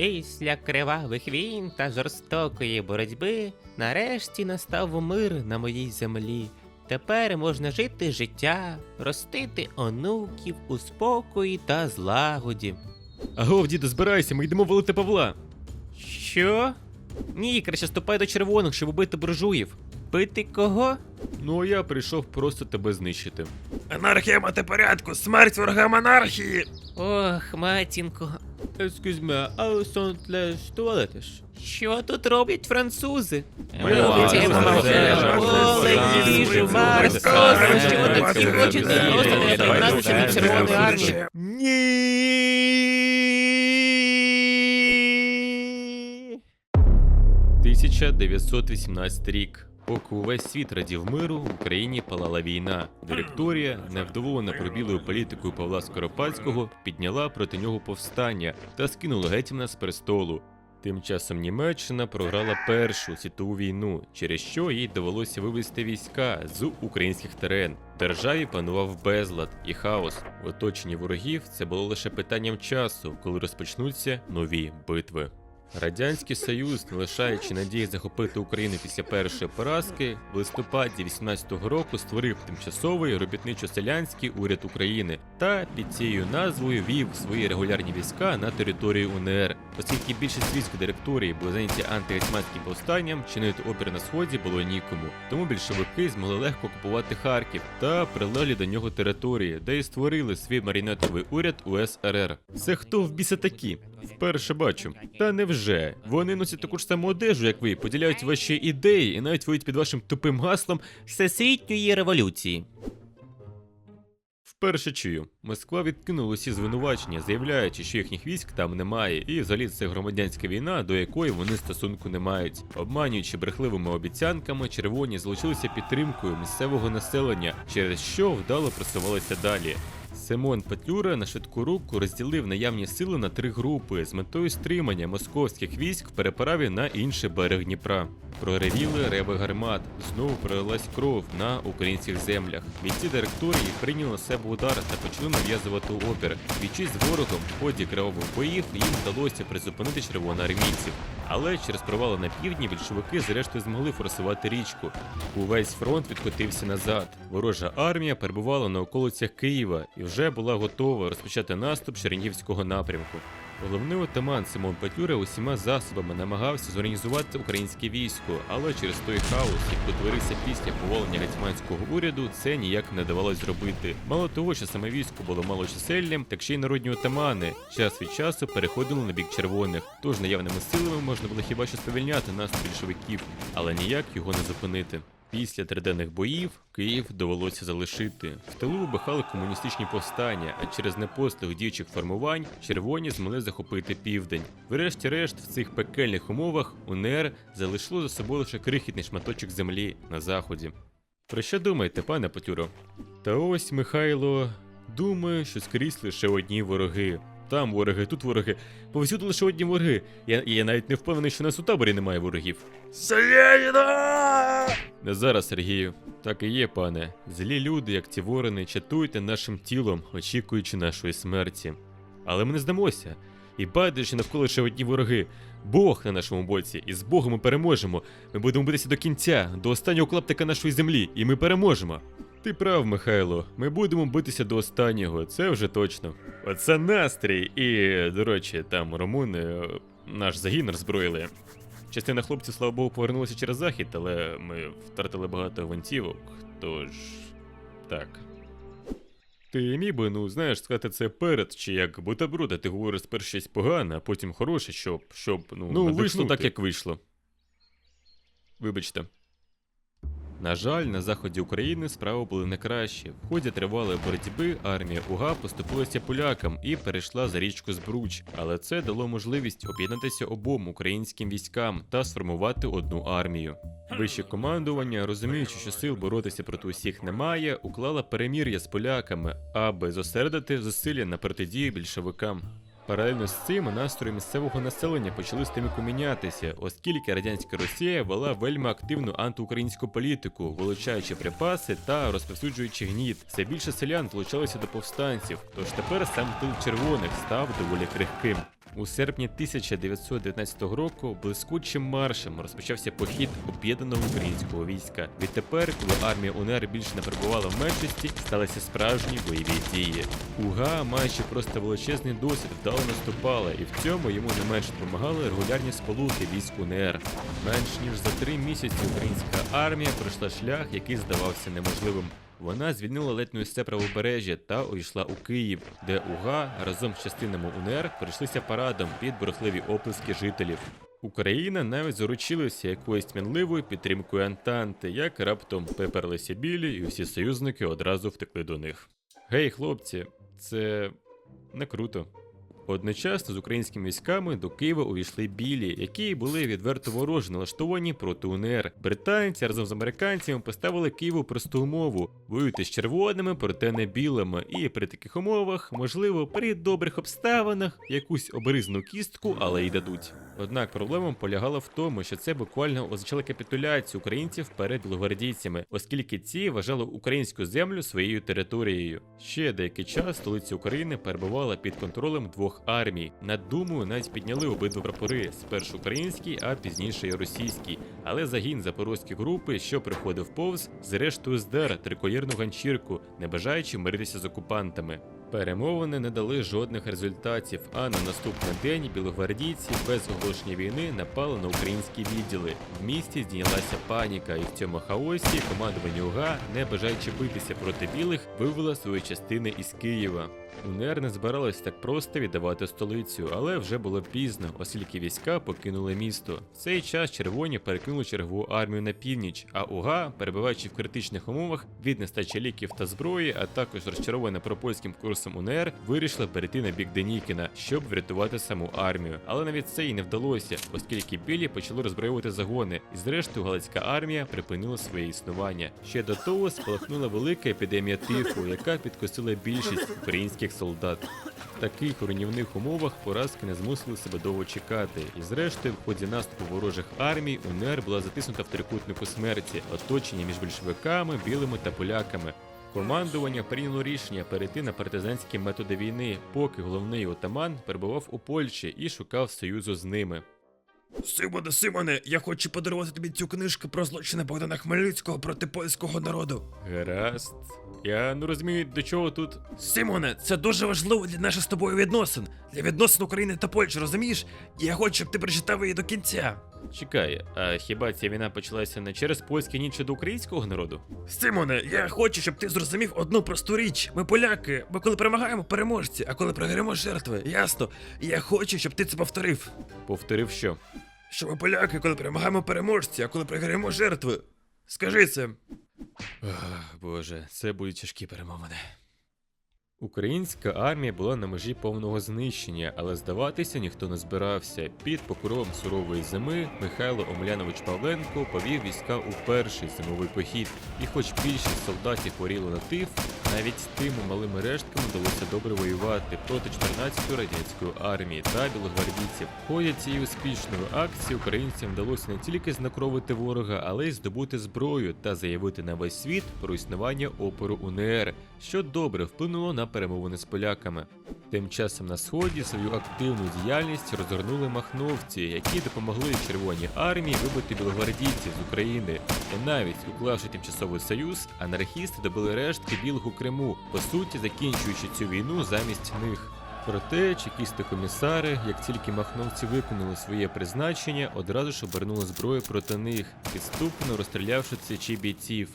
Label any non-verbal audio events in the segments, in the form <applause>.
Після кривавих війн та жорстокої боротьби нарешті настав мир на моїй землі. Тепер можна жити життя, ростити онуків у спокої та злагоді. Агов, діду, збирайся, ми йдемо валити Павла. Що? Ні, краще ступай до червоних, щоб убити буржуїв. Бити кого? Ну а я прийшов просто тебе знищити. Анархія мати порядку, смерть ворогам анархії! Ох, матінко. Excuse me, I les toilettes. Що тут роблять французи? Ми Ой, робимо це це, мовчання. це, Оле, це, їжу, Марс, Космос, ви це, такі хочете? Просто не щоб це, Червоної армії. Ні. 1918 рік. Поки увесь світ радів миру, в Україні палала війна. Директорія, невдоволена пробілою політикою Павла Скоропадського, підняла проти нього повстання та скинула гетьмана з престолу. Тим часом Німеччина програла Першу світову війну, через що їй довелося вивести війська з українських терен. Державі панував безлад і хаос. В оточенні ворогів це було лише питанням часу, коли розпочнуться нові битви. Радянський Союз, не лишаючи надії захопити Україну після першої поразки, в листопаді 18-го року створив тимчасовий робітничо-селянський уряд України та під цією назвою вів свої регулярні війська на територію УНР. Оскільки більшість військ директорії були зайняті антигетьманським повстанням, чинити опір на сході було нікому. Тому більшовики змогли легко окупувати Харків та прилеглі до нього території, де й створили свій маріонетовий уряд УСРР. Це хто в біса такі? Вперше бачу. Та невже? Вони носять таку ж саму одежу, як ви, поділяють ваші ідеї і навіть воюють під вашим тупим гаслом Всесвітньої революції. Вперше чую. Москва відкинула усі звинувачення, заявляючи, що їхніх військ там немає, і взагалі це громадянська війна, до якої вони стосунку не мають. Обманюючи брехливими обіцянками, червоні залучилися підтримкою місцевого населення, через що вдало просувалися далі. Симон Петлюра на швидку руку розділив наявні сили на три групи з метою стримання московських військ в переправі на інший берег Дніпра. Проревіли реви гармат, знову пролилась кров на українських землях. Бійці директорії прийняли себе удар та почали нав'язувати опір. Бійчись з ворогом в ході кривавих боїв їм вдалося призупинити червоноармійців. Але через провали на півдні більшовики зрештою змогли форсувати річку. Увесь фронт відкотився назад. Ворожа армія перебувала на околицях Києва і вже була готова розпочати наступ Чернігівського напрямку. Головний отаман Симон Петлюра усіма засобами намагався зорганізувати українське військо, але через той хаос, який утворився після повалення гетьманського уряду, це ніяк не давалось зробити. Мало того, що саме військо було малочисельним, так ще й народні отамани час від часу переходили на бік червоних. Тож наявними силами можна було хіба що сповільняти наступ більшовиків, але ніяк його не зупинити. Після триденних боїв Київ довелося залишити. В тилу вибухали комуністичні повстання, а через непослух діючих формувань червоні змогли захопити південь. Врешті-решт, в цих пекельних умовах УНР залишило за собою лише крихітний шматочок землі на заході. Про що думаєте, пане Петюро? Та ось Михайло думає, що скрізь лише одні вороги. Там вороги, тут вороги. Повсюди лише одні вороги. Я, я навіть не впевнений, що нас у таборі немає ворогів. Селянина! Не зараз, Сергію. Так і є, пане. Злі люди, як ці ворони, чатуйте нашим тілом, очікуючи нашої смерті. Але ми не здамося. І байдуже навколо ще одні вороги. Бог на нашому боці, і з Богом ми переможемо. Ми будемо битися до кінця, до останнього клаптика нашої землі, і ми переможемо. Ти прав, Михайло, ми будемо битися до останнього, це вже точно. Оце настрій. І, до речі, там румуни е, наш загін роззброїли. Частина хлопців, слава Богу, повернулася через захід, але ми втратили багато гвинтівок, тож. так. Ти міг би, ну, знаєш, сказати це перед, чи як бутерброди, ти говориш спершу щось погане, а потім хороше, щоб. щоб ну, ну вийшло так, як вийшло. Вибачте. На жаль, на заході України справи були не кращі. В ході тривалої боротьби армія УГА поступилася полякам і перейшла за річку Збруч, але це дало можливість об'єднатися обом українським військам та сформувати одну армію. Вище командування, розуміючи, що сил боротися проти усіх немає, уклала перемір'я з поляками, аби зосередити зусилля на протидії більшовикам. Паралельно з цим настрої місцевого населення почали стрімко мінятися, оскільки радянська Росія вела вельми активну антиукраїнську політику, вилучаючи припаси та розповсюджуючи гніт. Все більше селян долучалися до повстанців, тож тепер сам тил червоних став доволі крихким. У серпні 1919 року блискучим маршем розпочався похід об'єднаного українського війська. Відтепер, коли армія УНР більше не перебувала в меншості, сталися справжні бойові дії. УГА, маючи просто величезний досвід, вдало наступала, і в цьому йому не менше допомагали регулярні сполуки військ УНР. Менш ніж за три місяці українська армія пройшла шлях, який здавався неможливим. Вона звільнила ледь з правобережжя та увійшла у Київ, де УГА разом з частинами УНР пройшлися парадом під бурхливі оплески жителів. Україна навіть заручилася якоюсь мінливою підтримкою Антанти, як раптом пеперлися білі, і всі союзники одразу втекли до них. Гей, хлопці, це не круто. Одночасно з українськими військами до Києва увійшли білі, які були відверто ворожі налаштовані проти УНР. Британці разом з американцями поставили Києву просту умову: воюйте з червоними, проте не білими. І при таких умовах, можливо, при добрих обставинах якусь обризну кістку, але й дадуть. Однак проблема полягала в тому, що це буквально означало капітуляцію українців перед білогвардійцями, оскільки ці вважали українську землю своєю територією. Ще деякий час столиця України перебувала під контролем двох армій. Над Думою навіть підняли обидва прапори: спершу український, а пізніше і російський. Але загін запорозької групи, що приходив повз, зрештою здер триколірну ганчірку, не бажаючи миритися з окупантами. Перемовини не дали жодних результатів, а на наступний день білогвардійці без оголошення війни напали на українські відділи. В місті здійнялася паніка, і в цьому хаосі командування УГА, не бажаючи битися проти білих, вивело свої частини із Києва. УНР не збиралась так просто віддавати столицю, але вже було пізно, оскільки війська покинули місто. В цей час червоні перекинули чергову армію на північ, а УГА, перебуваючи в критичних умовах від нестачі ліків та зброї, а також розчарована пропольським курсом УНР, вирішила перейти на бік Денікіна, щоб врятувати саму армію. Але навіть це і не вдалося, оскільки білі почали розброювати загони, і зрештою галицька армія припинила своє існування. Ще до того спалахнула велика епідемія тифу, яка підкосила більшість українських солдат. В таких руйнівних умовах поразки не змусили себе довго чекати, і зрештою, в ході наступу ворожих армій УНР була затиснута в трикутнику смерті, оточення між більшовиками, білими та поляками. Командування прийняло рішення перейти на партизанські методи війни, поки головний отаман перебував у Польщі і шукав союзу з ними. Симоне, Симоне, я хочу подарувати тобі цю книжку про злочини Богдана Хмельницького проти польського народу. Гаразд. Я не розумію, до чого тут. Симоне, це дуже важливо для наших з тобою відносин, для відносин України та Польщі, розумієш? Я хочу, щоб ти прочитав її до кінця. Чекай, а хіба ця війна почалася не через польське ніч до українського народу? Симоне, я хочу, щоб ти зрозумів одну просту річ. Ми поляки, ми коли перемагаємо переможці, а коли програємо жертви, ясно. І я хочу, щоб ти це повторив. Повторив що? Що ми поляки, коли перемагаємо переможці, а коли програємо жертви. Скажи це. Ах, Боже, це будуть тяжкі перемовини. Українська армія була на межі повного знищення, але здаватися ніхто не збирався. Під покровом сурової зими Михайло Омелянович Павленко повів війська у перший зимовий похід. І хоч більшість солдатів хворіли на тиф, навіть з тими малими рештками вдалося добре воювати проти 14-ї радянської армії та білогвардійців. Ході цієї успішної акції українцям вдалося не тільки знакровити ворога, але й здобути зброю та заявити на весь світ про існування опору УНР, що добре вплинуло на перемовини з поляками. Тим часом на сході свою активну діяльність розгорнули махновці, які допомогли Червоній армії вибити білогвардійців з України. І навіть уклавши тимчасовий союз, анархісти добили рештки білих у Криму, по суті закінчуючи цю війну замість них. Проте чекісти комісари, як тільки махновці виконали своє призначення, одразу ж обернули зброю проти них, підступно розстрілявши цичі бійців.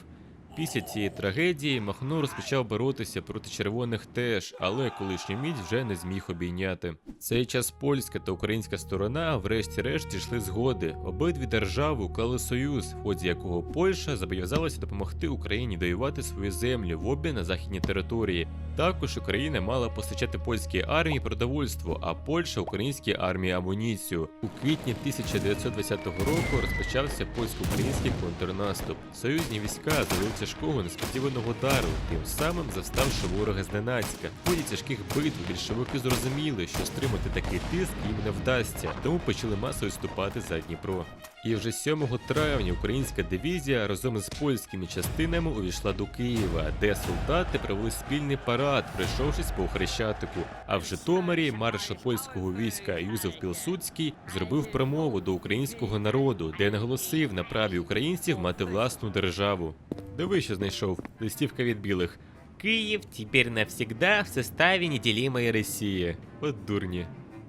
Після цієї трагедії Махно розпочав боротися проти червоних теж, але колишню мідь вже не зміг обійняти. Цей час польська та українська сторона, врешті-решт, дійшли згоди. Обидві держави уклали союз, в ході якого Польща зобов'язалася допомогти Україні доювати свою землю в обмін на західні території. Також Україна мала постачати польській армії продовольство, а Польща українській армії амуніцію. У квітні 1920 року розпочався польсько-український контрнаступ. Союзні війська залилися тяжкого несподіваного удару, тим самим заставши ворога зненацька. В ході тяжких битв більшовики зрозуміли, що стримати такий тиск їм не вдасться, тому почали масово відступати за Дніпро. І вже 7 травня українська дивізія разом з польськими частинами увійшла до Києва, де солдати провели спільний парад, пройшовшись по Хрещатику. А в Житомирі маршал польського війська Юзеф Пілсудський зробив промову до українського народу, де наголосив на праві українців мати власну державу. Диви, що знайшов листівка від білих. Київ теперь навсегда в составе неделимой России. От дурні.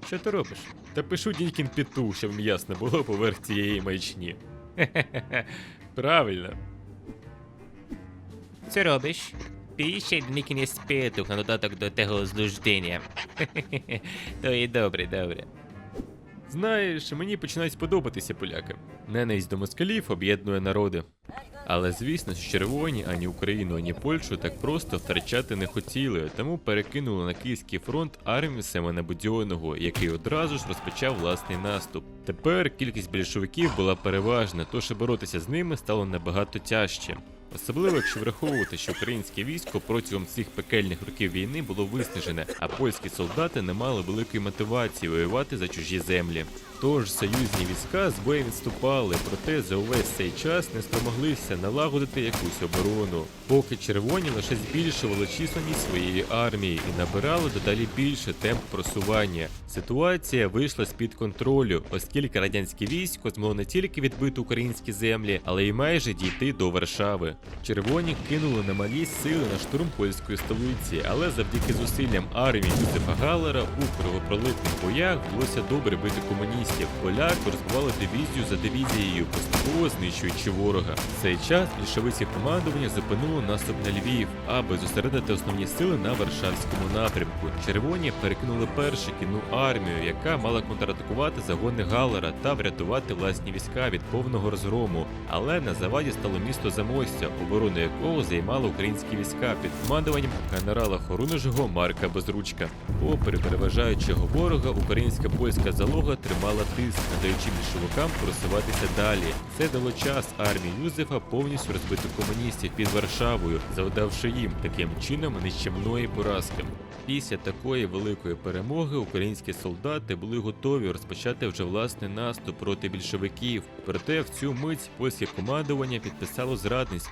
Що ти робиш? Та пишу дінькін піту, щоб ясно було поверх цієї маячні. <laughs> Правильно. Що робиш? Піще дмікіні спиток на додаток до того злуждення. <laughs> То і добре, добре. Знаєш, мені починають сподобатися поляки. Ненависть до москалів об'єднує народи. Але звісно, що червоні ані Україну, ані Польщу так просто втрачати не хотіли, тому перекинули на Київський фронт армію Семена Будьонного, який одразу ж розпочав власний наступ. Тепер кількість більшовиків була переважна, тож і боротися з ними стало набагато тяжче. Особливо, якщо враховувати, що українське військо протягом цих пекельних років війни було виснажене, а польські солдати не мали великої мотивації воювати за чужі землі. Тож союзні війська з боєм відступали, проте за увесь цей час не спромоглися налагодити якусь оборону, поки червоні лише збільшували численність своєї армії і набирали дедалі більше темп просування. Ситуація вийшла з під контролю, оскільки радянське військо змогло не тільки відбити українські землі, але й майже дійти до Варшави. Червоні кинули на малі сили на штурм польської столиці, але завдяки зусиллям армії Юзефа Галера у кровопролитних боях вдалося добре бити комуністів. Поляки розбивали дивізію за дивізією, поступово знищуючи ворога. В цей час більшовицьке командування зупинило наступ на Львів, аби зосередити основні сили на Варшавському напрямку. Червоні перекинули першу кінну армію, яка мала контратакувати загони Галера та врятувати власні війська від повного розгрому. Але на заваді стало місто Замостя, оборону якого займали українські війська під командуванням генерала Хорунжого Марка Безручка. Попри переважаючого ворога, українська польська залога тримала тиск, надаючи більшовикам просуватися далі. Це дало час армії Юзефа повністю розбити комуністів під Варшавою, завдавши їм таким чином нищівної поразки. Після такої великої перемоги українські солдати були готові розпочати вже власний наступ проти більшовиків. Проте в цю мить польське командування підписало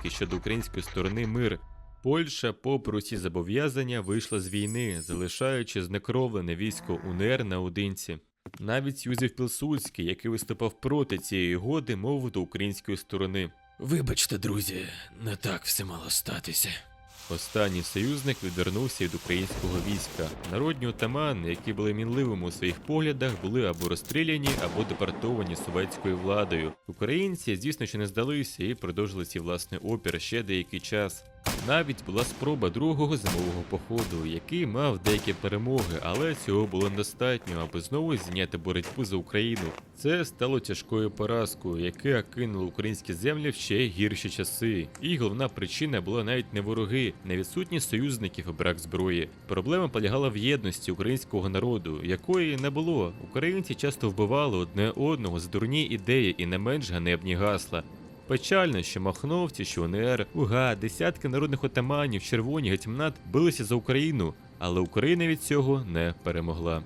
зрадницький щодо української сторони мир. Польща, попри усі зобов'язання, вийшла з війни, залишаючи знекровлене військо УНР наодинці. Навіть Юзеф Пілсудський, який виступав проти цієї угоди, мовив до української сторони. Вибачте, друзі, не так все мало статися. Останній союзник відвернувся від українського війська. Народні отамани, які були мінливими у своїх поглядах, були або розстріляні, або депортовані совєтською владою. Українці, звісно, що не здалися і продовжили ці власний опір ще деякий час. Навіть була спроба другого зимового походу, який мав деякі перемоги, але цього було недостатньо, аби знову зняти боротьбу за Україну. Це стало тяжкою поразкою, яка кинула українські землі в ще гірші часи. І головна причина була навіть не вороги, не відсутність союзників і брак зброї. Проблема полягала в єдності українського народу, якої не було. Українці часто вбивали одне одного за дурні ідеї і не менш ганебні гасла. Печально, що махновці, що УНР, УГА, десятки народних отаманів, червоні гетьманат билися за Україну, але Україна від цього не перемогла.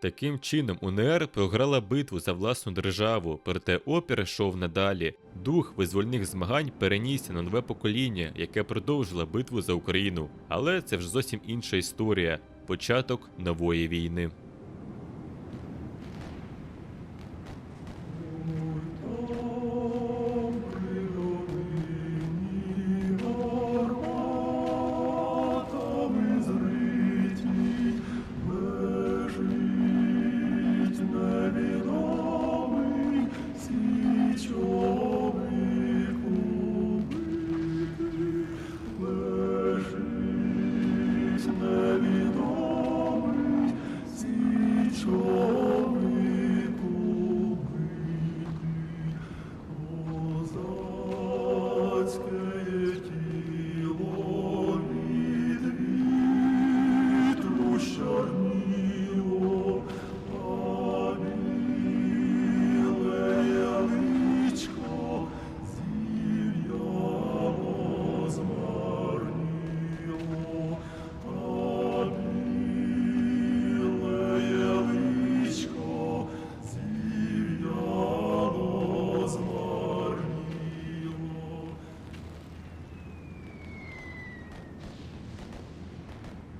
Таким чином, УНР програла битву за власну державу, проте опір йшов надалі. Дух визвольних змагань перенісся на нове покоління, яке продовжило битву за Україну. Але це вже зовсім інша історія початок нової війни.